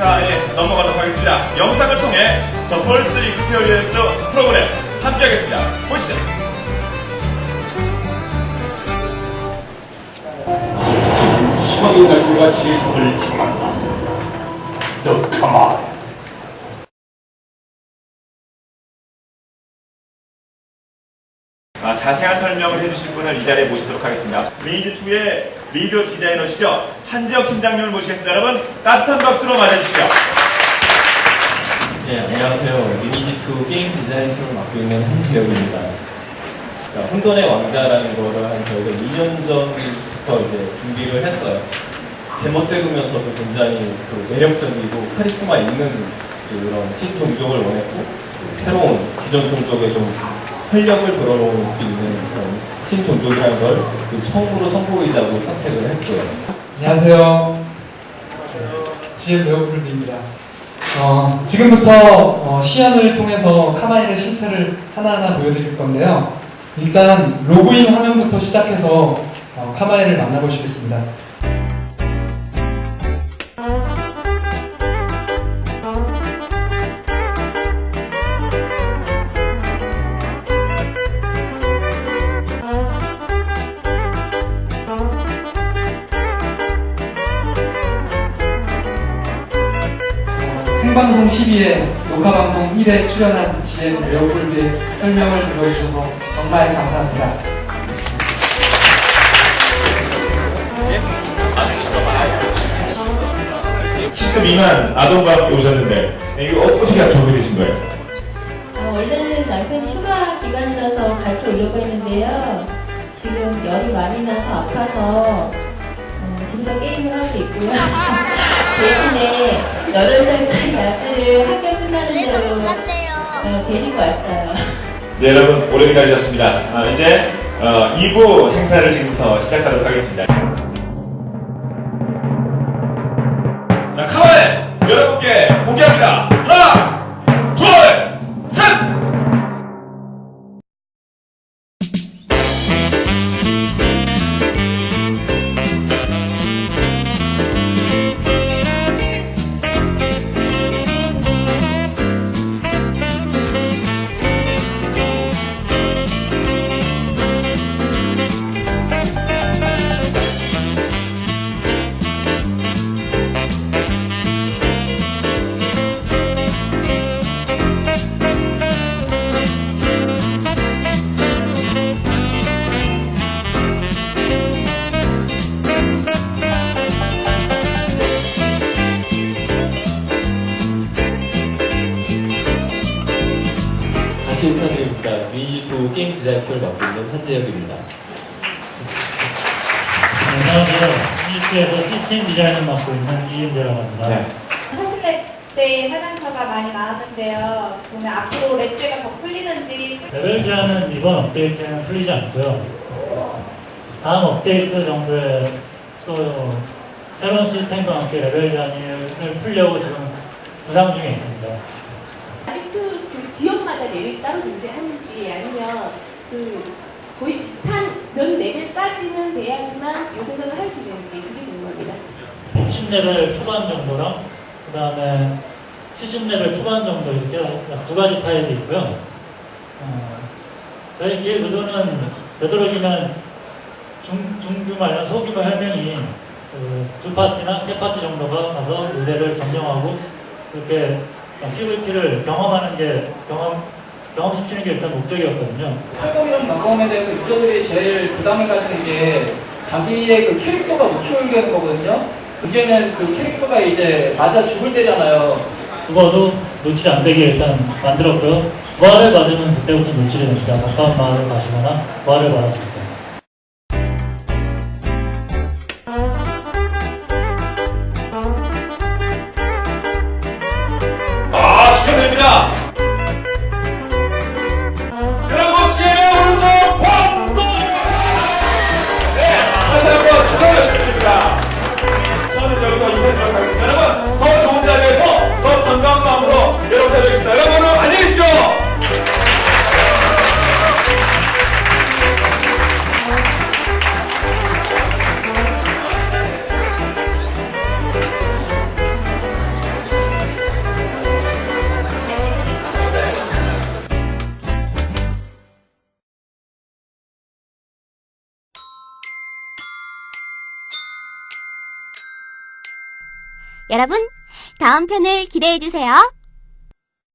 행사에 넘어가도록 하겠습니다. 영상을 통해 더 펄스 익스피리언스 프로그램 함께하겠습니다. 보시죠. 희망의 날개가 세상을 장만다. 너 가만. 자세한 설명을 해주실 분을 이 자리에 모시도록 하겠습니다. 리니지2의 리더 디자이너시죠. 한지혁 팀장님을 모시겠습니다. 여러분, 따뜻한 박수로 맞아주시죠. 네, 안녕하세요. 리니지2 게임 디자인 팀을 맡고 있는 한지혁입니다. 그러니까 혼돈의 왕자라는 거를 한 저희가 2년 전부터 이제 준비를 했어요. 제멋대로면서도 굉장히 그 매력적이고 카리스마 있는 그런 신종족을 원했고 새로운 기존 종족에 좀 활력을 불어넣을 수 있는 그런 신종족이라는 걸그 처음으로 선보이자고 선택을 했고요. 안녕하세요. GM 배우풀입니다. 어, 지금부터 어, 시연을 통해서 카마이의 신체를 하나하나 보여드릴 건데요. 일단 로그인 화면부터 시작해서 어, 카마이를 만나보시겠습니다. 생방송 12회, 녹화방송 1회 출연한 GM 배우풀의 설명을 들어주셔서 정말 감사합니다. 지금 이만 아동과 함께 오셨는데, 이거 어떻게 적응이 되신 거예요? 어, 원래는 남편이 휴가 기간이라서 같이 오려고 했는데요. 지금 열이 많이 나서 아파서 어, 집에서 게임을 하고 있고요. 대신에 8살짜리 아들을 학교 끝나는 대로 어, 데리고 왔어요. 네, 여러분, 오래 기다리셨습니다. 아, 이제, 어, 2부 행사를 지금부터 시작하도록 하겠습니다. 자, 카메라 여러분께 공개합니다. 다시 인사드립니다. 리니지2 게임 디자인 팀을 맡고 있는 한재혁입니다. 안녕하세요. 이스에서 시스템 디자인을 맡고 있는 이은재라고 합니다. 네. 사실 때 사장사가 많이 나왔는데요. 보면 앞으로 렛츠가 더 풀리는지 레벨 제한은 이번 업데이트에는 풀리지 않고요. 다음 업데이트 정도에 또 새로운 시스템과 함께 레벨 제한을 풀려고 지금 구상 중에 있습니다. 따로 존재하는지 아니면 그 거의 비슷한 몇 레벨까지는 돼야지만 요 생각을 할 수 있는지 그게 궁금합니다. 60레벨 초반 정도랑 그 다음에 70레벨 초반 정도 이렇게 약두 가지 타입이 있고요. 어, 저희 기획 의도는 되도록이면 중, 아니면 소규모 혈맹이 그 두 파티나 세 파티 정도가 가서 의대를 점령하고 그렇게 PVP를 경험하는 게 경험 경험시키는 게 일단 목적이었거든요. 활동이랑 마감에 대해서 유저들이 제일 부담이 가지는 게 자기의 그 캐릭터가 못 키우게 거거든요. 이제는 그 캐릭터가 이제 맞아 죽을 때잖아요. 죽어도 노출이 안 되게 일단 만들었고요. 부활을 받으면 그때부터 노출이 됩니다. 가까운 마을을 가시거나 부활을 받았습니다. 여러분, 다음 편을 기대해 주세요.